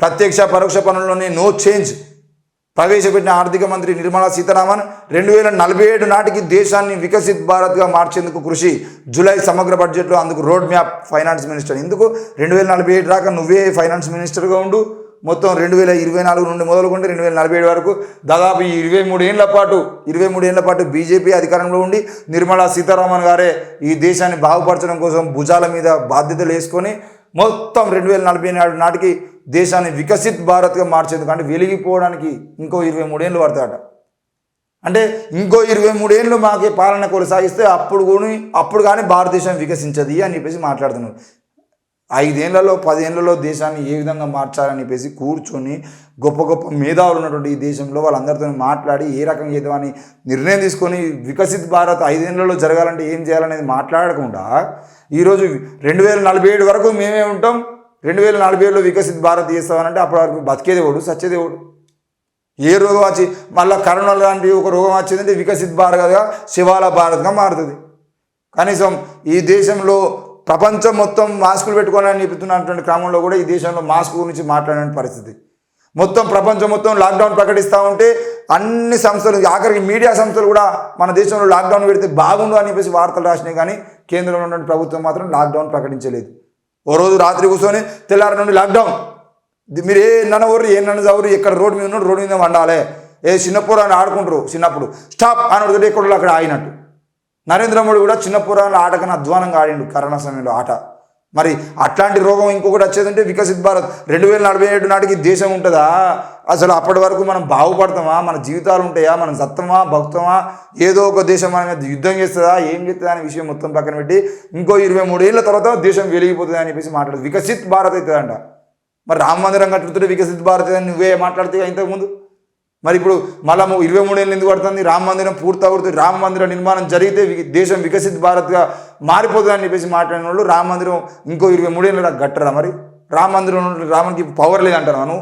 ప్రత్యక్ష పరోక్ష పనుల్లోనే no change ప్రవేశపెట్టిన ఆర్థిక మంత్రి నిర్మలా సీతారామన్ రెండు వేల నలభై ఏడు నాటికి దేశాన్ని వికసిత్ భారత్గా మార్చేందుకు కృషి. జూలై సమగ్ర బడ్జెట్లో అందుకు రోడ్ మ్యాప్ ఫైనాన్స్ మినిస్టర్ ఎందుకు రెండు వేల నలభై ఏడు దాకా నువ్వే ఫైనాన్స్ మినిస్టర్గా ఉండు. మొత్తం రెండు వేల ఇరవై నాలుగు నుండి మొదలుకుంటే రెండు వేల నలభై ఏడు వరకు దాదాపు ఇరవై మూడు ఏళ్ళ పాటు ఇరవై మూడు ఏళ్ళ పాటు బీజేపీ అధికారంలో ఉండి నిర్మలా సీతారామన్ గారే ఈ దేశాన్ని బాగుపరచడం కోసం భుజాల మీద బాధ్యతలు వేసుకొని మొత్తం రెండు వేల నలభై నాటికి దేశాన్ని వికసిత్ భారత్గా మార్చేందుకు అంటే వెలిగిపోవడానికి ఇంకో ఇరవై మూడేళ్ళు పడతాడట అంటే ఇంకో ఇరవై మూడేళ్ళు మాకే పాలన కొనసాగిస్తే అప్పుడు కూడా అప్పుడు కానీ భారతదేశం వికసించది అని చెప్పేసి మాట్లాడుతున్నారు. ఐదేళ్ళలో పదేళ్ళలో దేశాన్ని ఏ విధంగా మార్చాలని చెప్పేసి కూర్చొని గొప్ప గొప్ప మేధావులు ఉన్నటువంటి ఈ దేశంలో వాళ్ళందరితో మాట్లాడి ఏ రకంగా చేద్దామని నిర్ణయం తీసుకొని వికసిత్ భారత్ ఐదేళ్ళలో జరగాలంటే ఏం చేయాలనేది మాట్లాడకుండా ఈరోజు రెండు వేల నలభై ఏడు వరకు మేమే ఉంటాం రెండు వేల నలభై ఏడులో వికసిత్ భారత్ చేస్తామనంటే అప్పటి వరకు బతికేదేవుడు సత్యదేవుడు ఏ రోగం వచ్చి మళ్ళీ కరోనా లాంటి ఒక రోగం వచ్చిందంటే వికసిత్ భారత్గా శివాల భారత్గా మారుతుంది. కనీసం ఈ దేశంలో ప్రపంచం మొత్తం మాస్కులు పెట్టుకోవాలని చెబుతున్నటువంటి క్రమంలో కూడా ఈ దేశంలో మాస్క్ గురించి మాట్లాడని పరిస్థితి. మొత్తం ప్రపంచం మొత్తం లాక్డౌన్ ప్రకటిస్తూ ఉంటే అన్ని సంస్థలు ఆఖరికి మీడియా సంస్థలు కూడా మన దేశంలో లాక్డౌన్ పెడితే బాగుండు అని చెప్పేసి వార్తలు రాసినాయి కానీ కేంద్రంలో ఉన్నటువంటి ప్రభుత్వం మాత్రం లాక్డౌన్ ప్రకటించలేదు. ఓ రోజు రాత్రి కూర్చొని తెల్లారి నుండి లాక్డౌన్ మీరు ఏ నన్న ఊరు ఏ నన్న చవరు ఎక్కడ రోడ్డు మీద ఉన్నాడు రోడ్డు మీద వండాలి. ఏ చిన్నప్పుడు అని ఆడుకుంటారు చిన్నప్పుడు. స్టాప్ అని అడుగుతుంటే ఎక్కడ అక్కడ ఆగినట్టు. నరేంద్ర మోడీ కూడా చిన్న పురాణాల ఆటకన్నా అధ్వానంగా ఆడిండు కరోనా సమయంలో ఆట. మరి అట్లాంటి రోగం ఇంకొకటి వచ్చేదంటే వికసిత్ భారత్. రెండు వేల నలభై ఏడు నాటికి దేశం ఉంటుందా? అసలు అప్పటి వరకు మనం బాగుపడతామా? మన జీవితాలు ఉంటాయా? మనం సత్తమా? భక్తమా ఏదో ఒక దేశం మన మీద యుద్ధం చేస్తుందా? ఏం చేస్తుందా అనే విషయం మొత్తం పక్కన పెట్టి ఇంకో ఇరవై మూడేళ్ళ తర్వాత దేశం వెలిగిపోతుంది అని చెప్పేసి మాట్లాడదు. వికసిత్ భారత్ అవుతుందంట మరి రామ మందిరం కట్టుతుంటే వికసిత్ భారత్ అని నువ్వే మాట్లాడితే ఇంతకుముందు? మరి ఇప్పుడు మళ్ళా ఇరవై మూడేళ్ళు ఎందుకు పడుతుంది? రామ మందిరం పూర్తి అవుతుంది. రామ మందిర నిర్మాణం జరిగితే దేశం వికసిత్ భారత్గా మారిపోతుంది అని చెప్పేసి మాట్లాడిన వాళ్ళు రామ మందిరం ఇంకో ఇరవై మూడేళ్ళు కట్టరా గట్టరా మరి? రామ మందిరం రామునికి పవర్ లేదంటాను మనం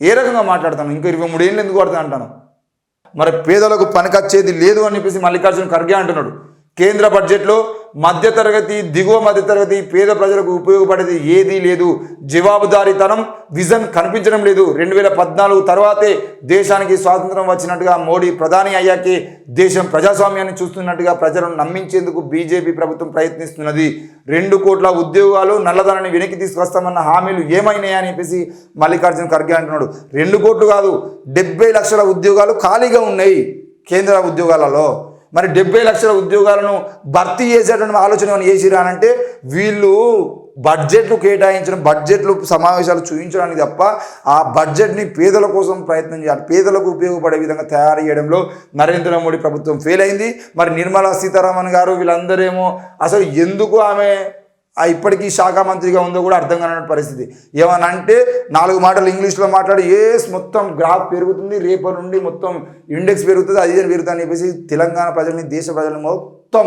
ఏ రకంగా మాట్లాడతాను ఇంకో ఇరవై మూడేళ్ళు ఎందుకు పడుతుంది అంటాను మరి పేదలకు పనికొచ్చేది లేదు అని చెప్పేసి మల్లికార్జున ఖర్గే అంటున్నాడు. కేంద్ర బడ్జెట్లో మధ్యతరగతి దిగువ మధ్యతరగతి పేద ప్రజలకు ఉపయోగపడేది ఏదీ లేదు. జవాబుదారీతనం విజన్ కనిపించడం లేదు. రెండు వేల పద్నాలుగు తర్వాతే దేశానికి స్వాతంత్రం వచ్చినట్టుగా మోడీ ప్రధాని అయ్యాకే దేశం ప్రజాస్వామ్యాన్ని చూస్తున్నట్టుగా ప్రజలను నమ్మించేందుకు బీజేపీ ప్రభుత్వం ప్రయత్నిస్తున్నది. రెండు కోట్ల ఉద్యోగాలు నల్లధనాన్ని వెనక్కి తీసుకొస్తామన్న హామీలు ఏమైనాయని చెప్పేసి మల్లికార్జున ఖర్గే అంటున్నాడు. రెండు కోట్లు కాదు డెబ్బై లక్షల ఉద్యోగాలు ఖాళీగా ఉన్నాయి కేంద్ర ఉద్యోగాలలో. మరి డెబ్బై లక్షల ఉద్యోగాలను భర్తీ చేసేటువంటి ఆలోచన ఏమైనా చేసిరా అని అంటే వీళ్ళు బడ్జెట్లు కేటాయించడం బడ్జెట్లు సమావేశాలు చూపించడానికి తప్ప ఆ బడ్జెట్ని పేదల కోసం ప్రయత్నం చేయాలి. పేదలకు ఉపయోగపడే విధంగా తయారు చేయడంలో నరేంద్ర మోడీ ప్రభుత్వం ఫెయిల్ అయింది. మరి నిర్మలా సీతారామన్ గారు వీళ్ళందరేమో అసలు ఎందుకు ఆమె ఆ ఇప్పటికీ శాఖ మంత్రిగా ఉందో కూడా అర్థం కాని పరిస్థితి. ఏమని అంటే నాలుగు మాటలు ఇంగ్లీష్లో మాట్లాడి ఏస్ మొత్తం గ్రాఫ్ పెరుగుతుంది రేపటి నుండి మొత్తం ఇండెక్స్ పెరుగుతుంది అది పెరుగుతుంది అని చెప్పేసి తెలంగాణ ప్రజల్ని దేశ ప్రజలను మొత్తం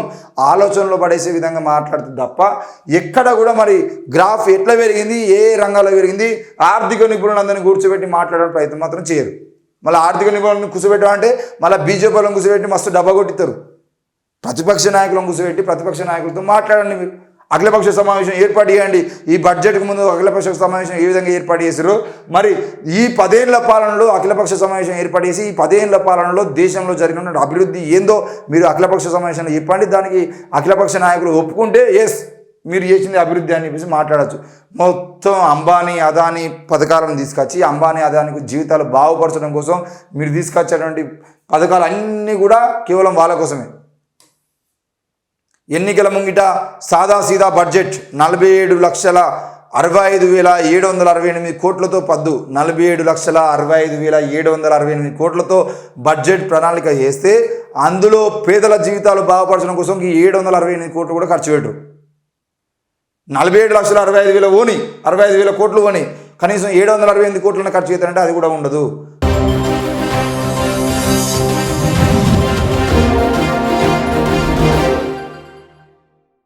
ఆలోచనలో పడేసే విధంగా మాట్లాడుతుంది తప్ప ఎక్కడ కూడా మరి గ్రాఫ్ ఎట్లా పెరిగింది ఏ రంగాల్లో పెరిగింది ఆర్థిక నిపుణులందరినీ కూర్చోబెట్టి మాట్లాడే ప్రయత్నం మాత్రం చేయరు. మళ్ళీ ఆర్థిక నిపుణులను కూర్చోబెట్టామంటే మళ్ళీ బీజేపీ వాళ్ళని కూర్చోబెట్టి మస్తు డబ్బా కొట్టిస్తారు. ప్రతిపక్ష నాయకులను కూర్చోబెట్టి ప్రతిపక్ష నాయకులతో మాట్లాడండి మీరు. అఖిలపక్ష సమావేశం ఏర్పాటు చేయండి. ఈ బడ్జెట్కు ముందు అఖిలపక్ష సమావేశం ఏ విధంగా ఏర్పాటు చేశారు మరి ఈ పదేళ్ళ పాలనలో అఖిలపక్ష సమావేశం ఏర్పాటు చేసి ఈ పదేళ్ళ పాలనలో దేశంలో జరిగినటువంటి అభివృద్ధి ఏందో మీరు అఖిలపక్ష సమావేశంలో చెప్పండి. దానికి అఖిలపక్ష నాయకులు ఒప్పుకుంటే ఎస్ మీరు చేసింది అభివృద్ధి అని చెప్పేసి మాట్లాడచ్చు. మొత్తం అంబానీ అదానీ పథకాలను తీసుకొచ్చి అంబానీ అదానికి జీవితాలు బాగుపరచడం కోసం మీరు తీసుకొచ్చేటువంటి పథకాలు అన్నీ కూడా కేవలం వాళ్ళ కోసమే. ఎన్నికల ముంగిట సాదా సీదా బడ్జెట్ నలభై ఏడు లక్షల అరవై ఐదు వేల ఏడు వందల అరవై ఎనిమిది కోట్లతో పద్దు. నలభై ఏడు లక్షల అరవై ఐదు వేల ఏడు వందల అరవై ఎనిమిది కోట్లతో బడ్జెట్ ప్రణాళిక చేస్తే అందులో పేదల జీవితాలు బాగుపరచడం కోసం ఈ ఏడు వందల అరవై ఎనిమిది కోట్లు కూడా ఖర్చు పెట్టు. నలభై ఏడు లక్షల అరవై ఐదు వేల ఓని అరవై ఐదు వేల కోట్లు ఓని కనీసం ఏడు వందల అరవై ఎనిమిది కోట్లను ఖర్చు చేస్తారంటే అది కూడా ఉండదు.